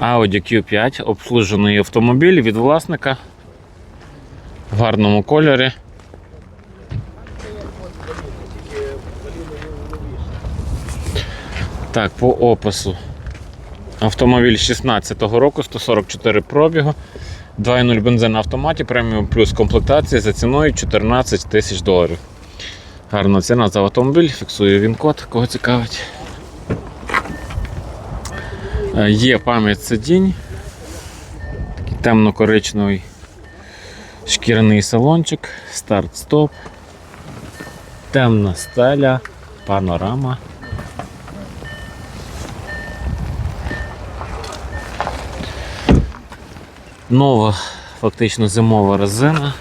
Audi Q5 обслужений автомобіль від власника в гарному кольорі. Так, по опису. Автомобіль 16-го року, 144 пробігу, 2.0 бензин на автоматі, преміум плюс комплектація за ціною 14 тисяч доларів. Гарна ціна за автомобіль, фіксує він код, кого цікавить. Е, Є пам'ять сидінь, такий темно-коричневий шкіряний салончик, старт-стоп, темна стеля, панорама. Нова, фактично зимова резина.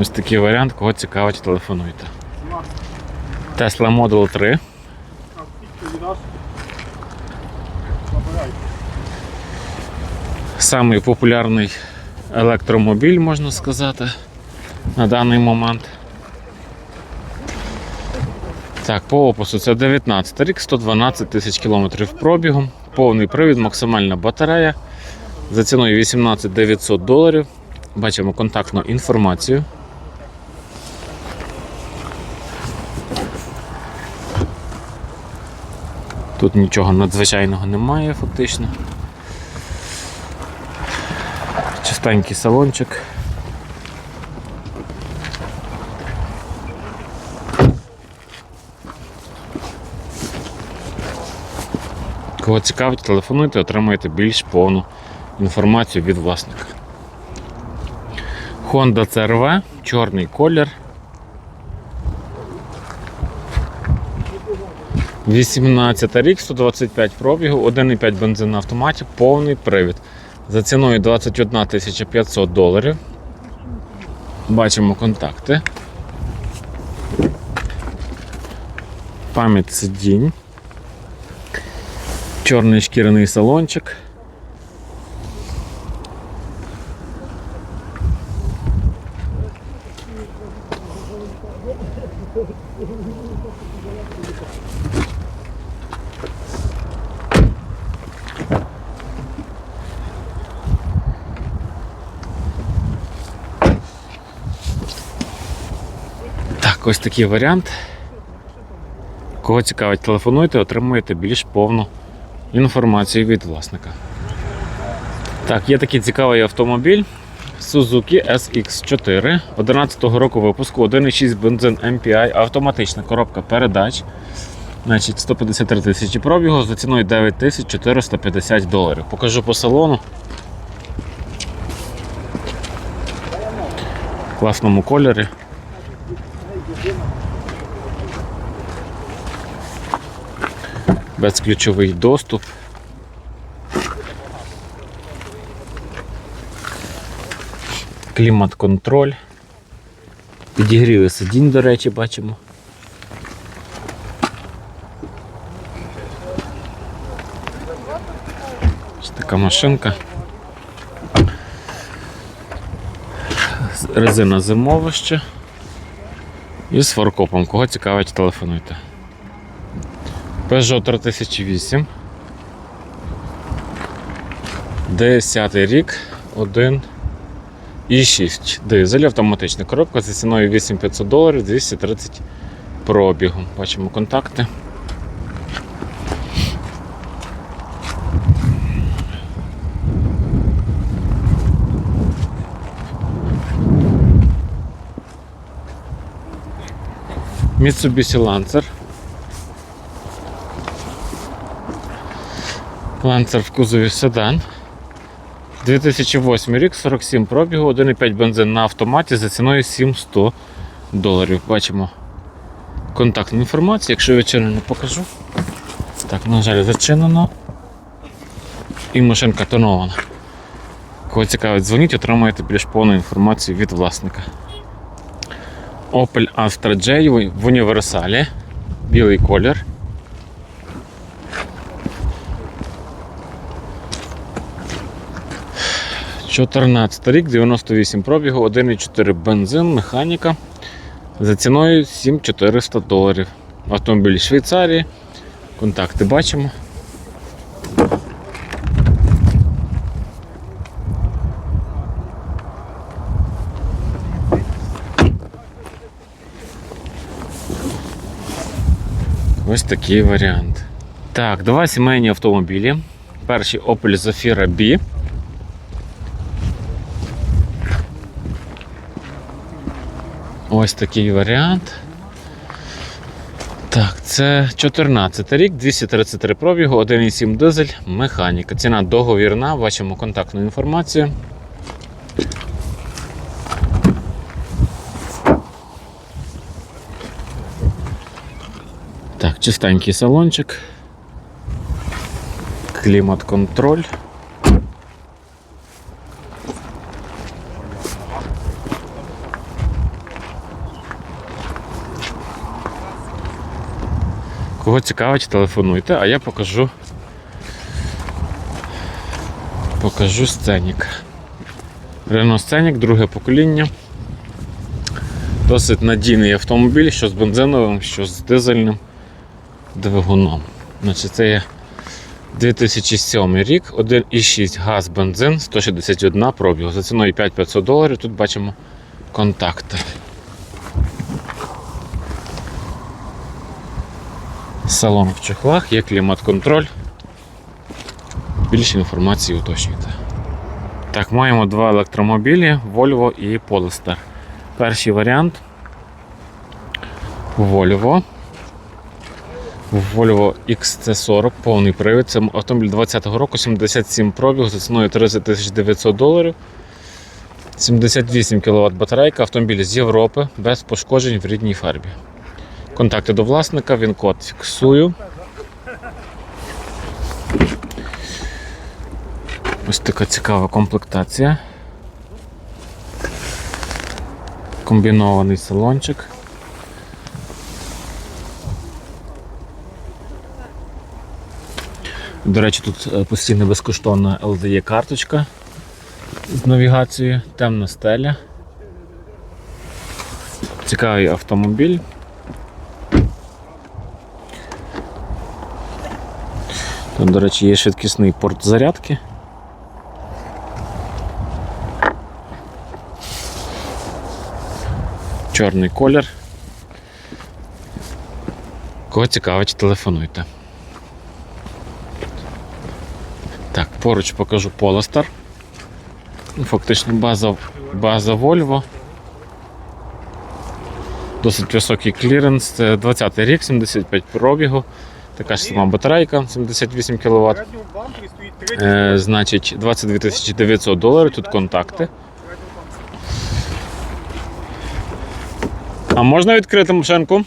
Ось такий варіант, кого цікавить, телефонуйте. Tesla Model 3. Самий популярний електромобіль, можна сказати, на даний момент. Так, по опису це 19 рік, 112 тисяч кілометрів пробігу, повний привід, максимальна батарея. За ціною 18 900 доларів. Бачимо контактну інформацію. Тут нічого надзвичайного немає, фактично. Чистенький салончик. Кого цікавить, телефонуйте, отримаєте більш повну інформацію від власника. Honda CRV, чорний колір. 18 рік, 125 пробігу, 1,5 бензин на автоматі, повний привід. За ціною 21 500 доларів. Бачимо контакти. Пам'ять сидінь. Чорний шкіряний салончик. Ось такий варіант. Кого цікавить, телефонуйте, отримуєте більш повну інформацію від власника. Так, є такий цікавий автомобіль Suzuki SX4 11-го року випуску 1,6 бензин MPI, автоматична коробка передач. Значить, 153 тисячі пробігу за ціною 9450 доларів. Покажу по салону. В класному кольорі. Безключовий доступ. Клімат-контроль. Підігріви сидінь, до речі, бачимо. Ось така машинка. Резина зимова ще. І з форкопом. Кого цікавить, телефонуйте. Peugeot 3008. 10 рік, 1 і 6. Дизель, автоматична коробка за ціною 8500 доларів, 230 пробігу. Бачимо контакти. Mitsubishi Lancer. Lancer в кузові седан. 2008 рік, 47 пробігу, 1,5 бензин на автоматі за ціною 700 доларів. Бачимо контактну інформацію, якщо вечірньо не покажу. Так, на жаль, зачинено. І машинка тонована. Кого цікавить, дзвоніть, отримаєте більш повну інформацію від власника. Opel Astra J в універсалі. Білий колір. Чотирнадцятий рік, 98 пробігу, 1,4 бензин, механіка. За ціною 7400 доларів. Автомобіль Швейцарії. Контакти бачимо. Ось такий варіант. Так, два сімейні автомобілі. Перший Opel Zafira B. Ось такий варіант. Так, це 14 рік, 233 пробігу, 1,7 дизель, механіка. Ціна договірна, бачимо контактну інформацію. Так, чистенький салончик. Клімат-контроль. Кого цікавить, телефонуйте, а я покажу. Покажу сценік. Renault Сценік, друге покоління. Досить надійний автомобіль, що з бензиновим, що з дизельним двигуном. Значить, це є 2007 рік, 1,6 газ бензин, 161 пробіг. За ціною 5500 доларів. Тут бачимо контакти. Салон в чехлах, є клімат-контроль. Більше інформації уточнюйте. Так, маємо два електромобілі Volvo і Polestar. Перший варіант Volvo. Volvo XC40, повний привід. Це автомобіль 20-го року, 77 пробіг за ціною 30 900 доларів. 78 кВт батарейка, автомобіль з Європи без пошкоджень в рідній фарбі. Контакти до власника, він код фіксую. Ось така цікава комплектація. Комбінований салончик. До речі, тут е, постійно безкоштовна LDE карточка з навігацією, темна стеля. Цікавий автомобіль. Тут, до речі, є швидкісний порт зарядки. Чорний колір. Кого цікавить, телефонуйте. Так, поруч покажу Polestar. Ну, Фактично база, база Volvo. Досить високий кліренс. Це 20-й рік, 75 пробігу. Така ж сама батарейка, 78 кВт. Е, значить, 22 900 доларів, тут контакти. А можна відкрити машинку?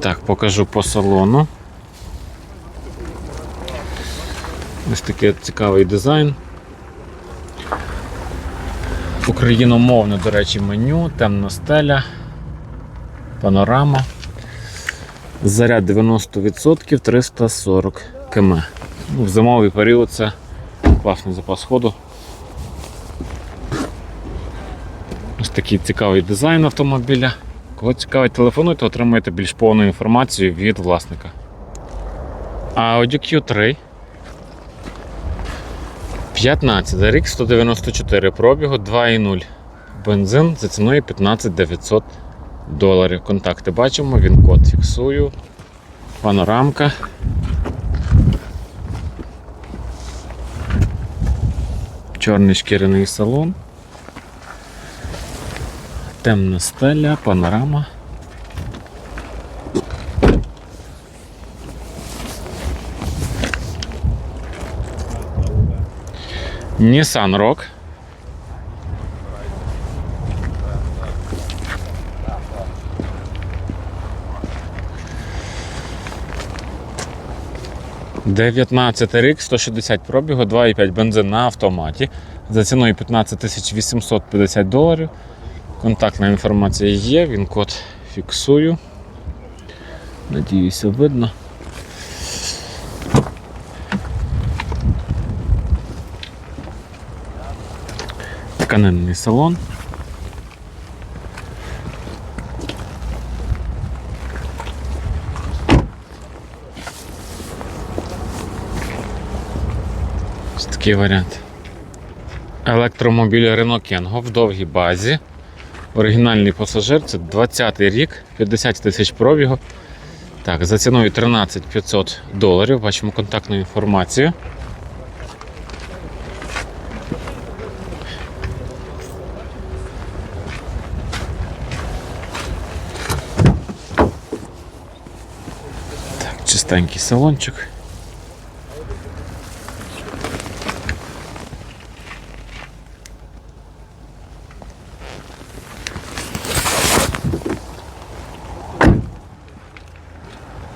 Так, покажу по салону. Ось такий цікавий дизайн. Україномовне, до речі, меню, темна стеля, панорама. Заряд 90% 340 км. Ну, в зимовий період це класний запас ходу. Ось такий цікавий дизайн автомобіля. Кого цікавить, телефонуйте, отримаєте більш повну інформацію від власника. Audi Q3. 15 рік 194 пробігу 2,0. Бензин за ціною 15 900 доларів. Контакти бачимо, він код фіксую. Панорамка. Чорний шкіряний салон. Темна стеля, панорама. Nissan Rock. Дев'ятнадцятий рік, 160 пробігу, 2,5 бензин на автоматі. За ціною 15 тисяч 850 доларів. Контактна інформація є, він код фіксую. Надіюся, видно. Тканинний салон. Ось такий варіант. Електромобіль Renault Kengo в довгій базі. Оригінальний пасажир це 20 й рік, 50 тисяч пробігу. Так, за ціною 13 500 доларів. Бачимо контактну інформацію. Так, чистенький салончик.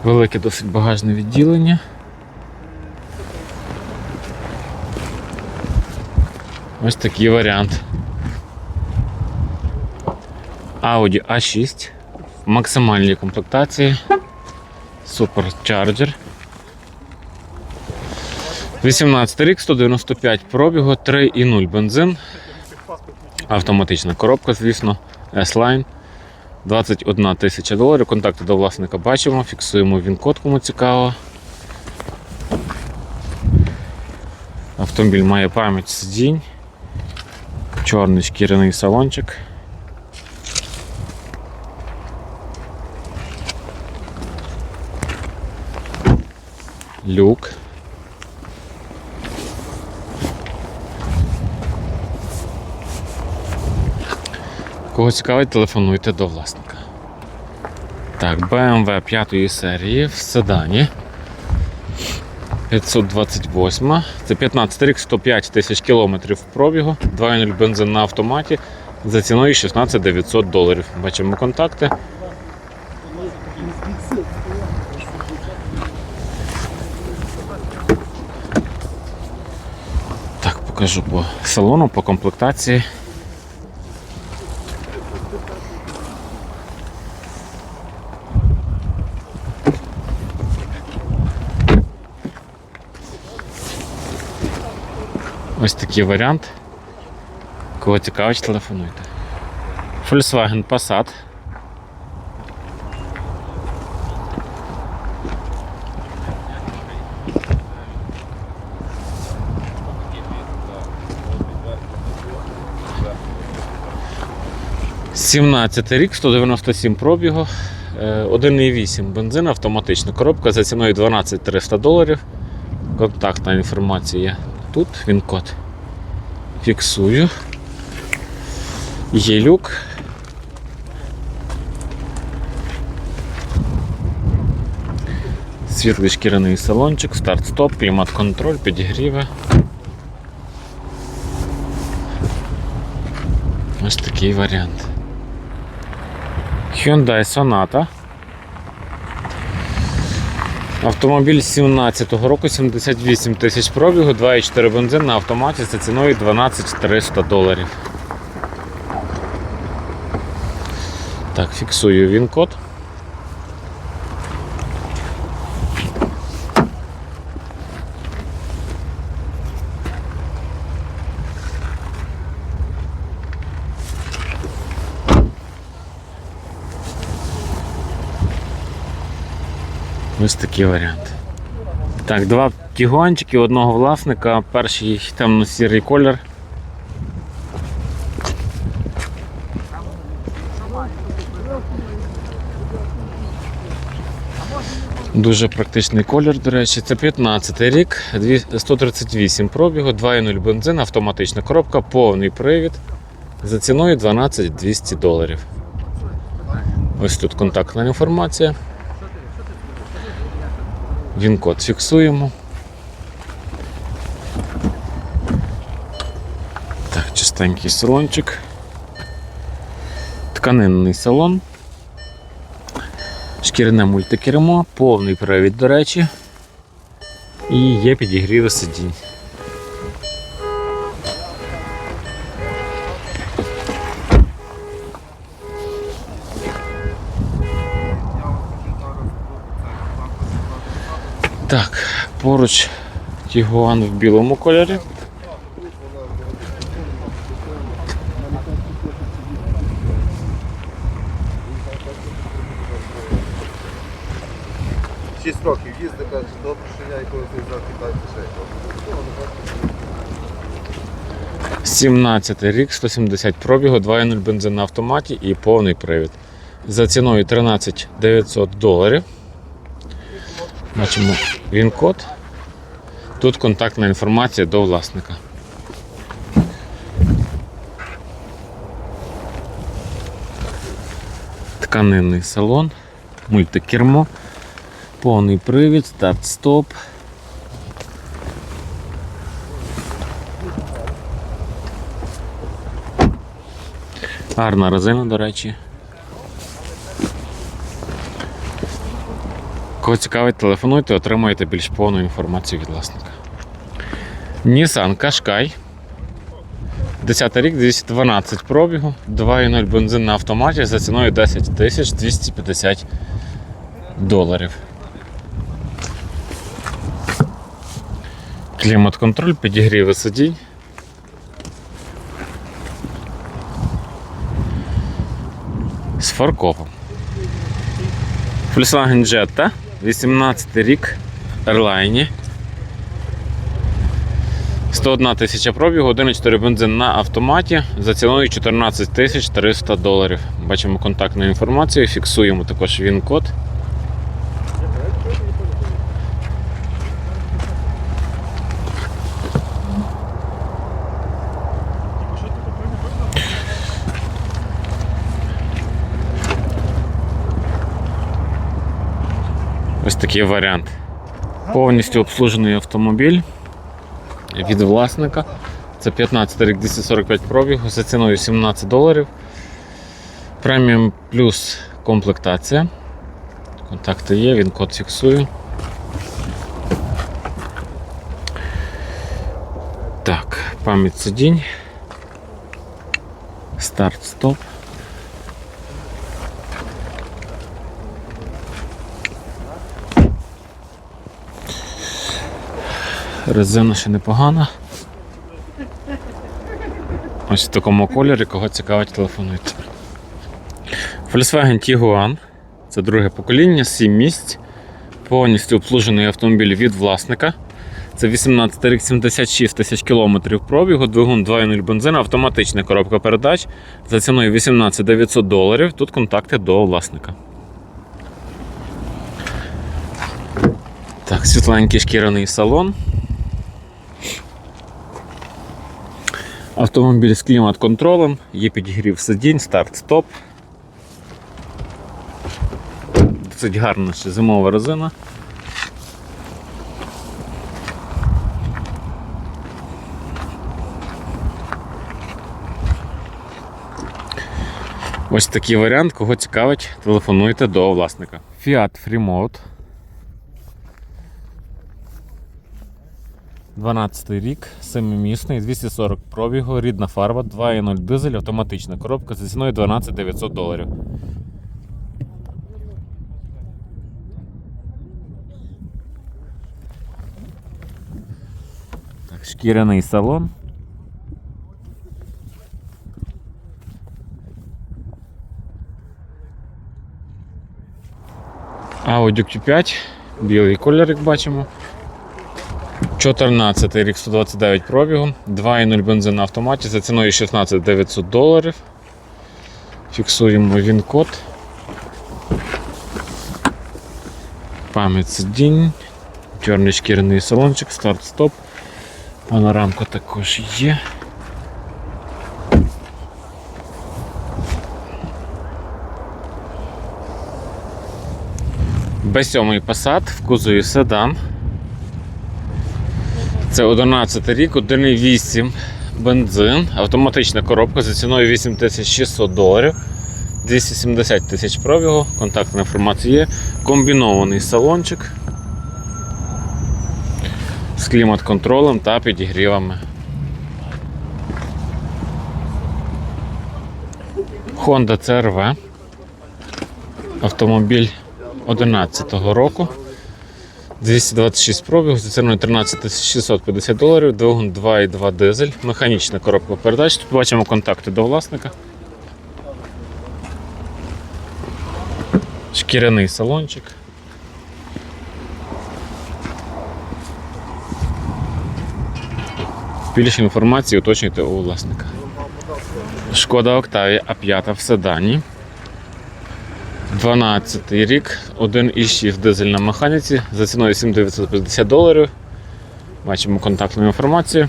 Велике досить багажне відділення. Ось такий варіант. Audi A6 в максимальній комплектації. Supercharger. 18 рік, 195 пробігу, 3,0 бензин. Автоматична коробка, звісно, S-Line. 21 тисяча доларів. Контакти до власника бачимо, фіксуємо він-код, кому цікаво. Автомобіль має пам'ять сидінь, чорний шкіряний салончик. Люк. Кого цікавить, телефонуйте до власника. Так, BMW 5 серії в седані. 528. Це 15 рік, 105 тисяч кілометрів пробігу, 2.0 бензин на автоматі за ціною 16 900 доларів. Бачимо контакти. Так, покажу по салону, по комплектації. Ось такий варіант. Кого цікавить, телефонуйте. Volkswagen Passat. Сімнадцятий рік, 197 пробігу, е, 1,8 бензин, автоматична коробка за ціною 12 300 доларів. Контактна інформація тут, він код. Фіксую. Є люк. Світлий шкіряний салончик, старт-стоп, клімат-контроль, підігріви. Ось такий варіант. Hyundai Sonata. Автомобіль 17-го року, 78 тисяч пробігу, 2,4 бензин на автоматі за ціною 12 300 доларів. Так, фіксую він код. Ось такий варіант. Так, два тігуанчики одного власника. Перший темно-сірий колір. Дуже практичний колір, до речі, це 15 рік, 138 пробігу, 2.0 бензин, автоматична коробка, повний привід за ціною 12 200 доларів. Ось тут контактна інформація. Він код фіксуємо. Так, чистенький салончик. Тканинний салон. Шкірне мультикермо, повний привід, до речі. І є підігріви сидінь. Так, поруч Тігуан в білому кольорі. Шість років їздить, каже, добре, що я якогось не знав китайця ще. 17 рік, 170 пробігу, 2.0 бензин на автоматі і повний привід. За ціною 13 900 доларів. Бачимо він код. Тут контактна інформація до власника. Тканинний салон, мультикермо, повний привід, старт-стоп. Гарна резина, до речі. Кого цікавить, телефонуйте, отримаєте більш повну інформацію від власника. Nissan Qashqai. 10 рік, 212 пробігу, 2.0 бензин на автоматі за ціною 10 тисяч 250 доларів. Клімат-контроль, підігріви сидінь. з фаркопом. Volkswagen Jetta, 18 рік, Airline. 101 тисяча пробігу, 1,4 бензин на автоматі за ціною 14 тисяч 300 доларів. Бачимо контактну інформацію, фіксуємо також він такий варіант. Повністю обслужений автомобіль від власника. Це 15 рік 245 пробігу за ціною 17 доларів. Преміум плюс комплектація. Контакти є, він код фіксує. Так, пам'ять сидінь. Старт, Резина ще непогана. Ось в такому кольорі, кого цікавить, телефонуйте. Volkswagen Tiguan. Це друге покоління, 7 місць. Повністю обслужений автомобіль від власника. Це 18 рік 76 тисяч кілометрів пробігу, двигун 2.0 бензин, автоматична коробка передач за ціною 18 900 доларів. Тут контакти до власника. Так, світленький шкіряний салон. Автомобіль з клімат-контролем, є підігрів сидінь, старт-стоп. Досить гарна ще зимова резина. Ось такий варіант, кого цікавить, телефонуйте до власника. Fiat Freemode. 12 рік, 7-місний, 240 пробігу, рідна фарба, 2.0 дизель, автоматична коробка за ціною 12 900 доларів. Так, шкіряний салон. Audi Q5, білий колір, як бачимо. 14 рік 129 пробігу, 2,0 бензин на автоматі за ціною 16 900 доларів. Фіксуємо він код. Пам'ять сидінь, чорний шкіряний салончик, старт-стоп. Панорамка також є. Б7 Passat в кузові седан. Це 11 рік, 1,8 бензин, автоматична коробка за ціною 8600 доларів, 270 тисяч пробігу, контактна інформація є, комбінований салончик з клімат-контролем та підігрівами. Honda CRV. Автомобіль 2011 року. 226 пробігів, за ціною 13 650 доларів, двигун 2,2 дизель, механічна коробка передач. Тут бачимо контакти до власника. Шкіряний салончик. Більше інформації уточнюйте у власника. Шкода Октавія А5 в седані. 12 рік, 1,6 дизель на механіці за ціною 7950 доларів. Бачимо контактну інформацію.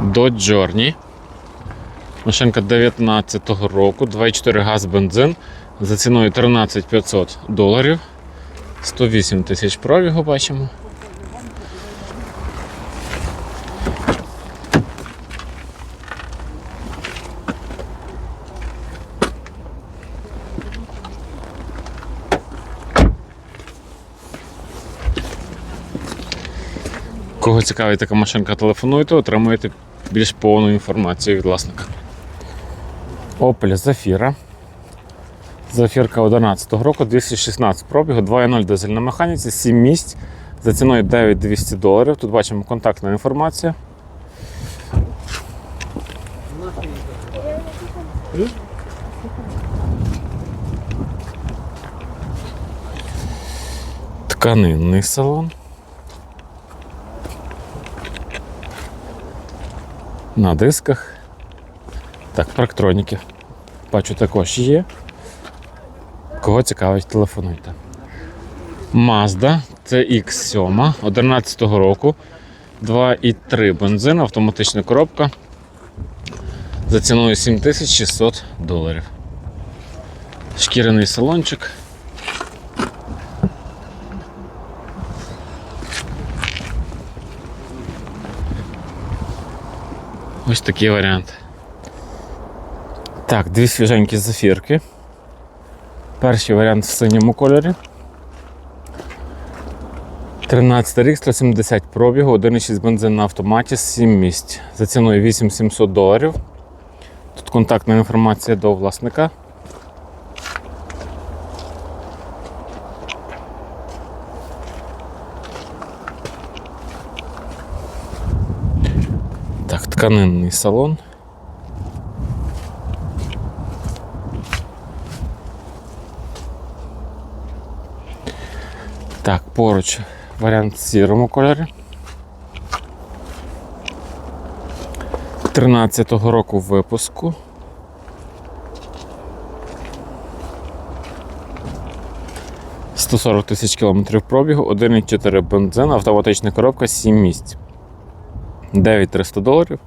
Dodge Journey. Машинка 19-го року, 2,4 газ бензин за ціною 13500 доларів. 108 тисяч пробігу бачимо. Кого цікавить така машинка, телефонуйте, отримуєте більш повну інформацію від власника. Opel Zafira. Зафірка 11 року, 216 пробігу, 2.0 дизель на механіці, 7 місць за ціною 9200 доларів. Тут бачимо контактна інформація. Тканинний салон. На дисках. Так, парктроніки. Бачу, також є. Кого цікавить, телефонуйте. Mazda CX7 11 року. 2,3 бензин, автоматична коробка. За ціною 7600 доларів. Шкіряний салончик. Ось такий варіант. Так, дві свіженькі зефірки. Перший варіант в синьому кольорі. 13 рік, 170 пробігу, 1,6 бензин на автоматі, 7 місць. За ціною 8700 доларів. Тут контактна інформація до власника. Так, тканинний салон. Так, поруч варіант в сірому кольорі. 13-го року випуску. «140 тисяч кілометрів пробігу, 1,4 бензин, автоматична коробка, 7 місць. 9300 доларів.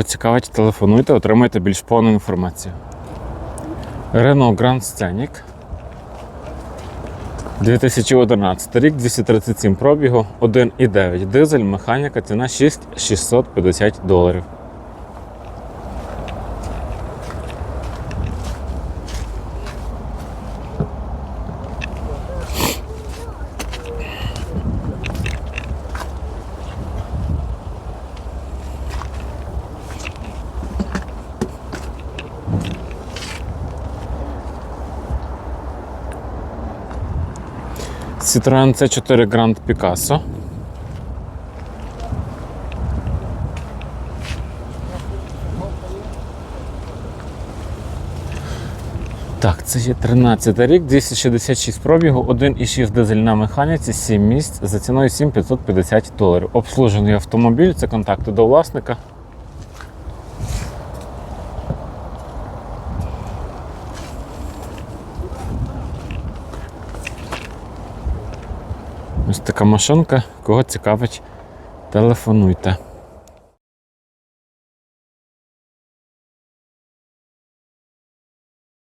Кого цікавить, телефонуйте, отримайте більш повну інформацію. Renault Grand Scenic. 2011 рік, 237 пробігу, 1,9 дизель, механіка, ціна 6650 доларів. Citroen C4 Grand Picasso. Так, це є 13 рік, 266 пробігу, 1,6 дизель на механіці, 7 місць за ціною 7550 доларів. Обслужений автомобіль, це контакти до власника. Ось така машинка. Кого цікавить, телефонуйте.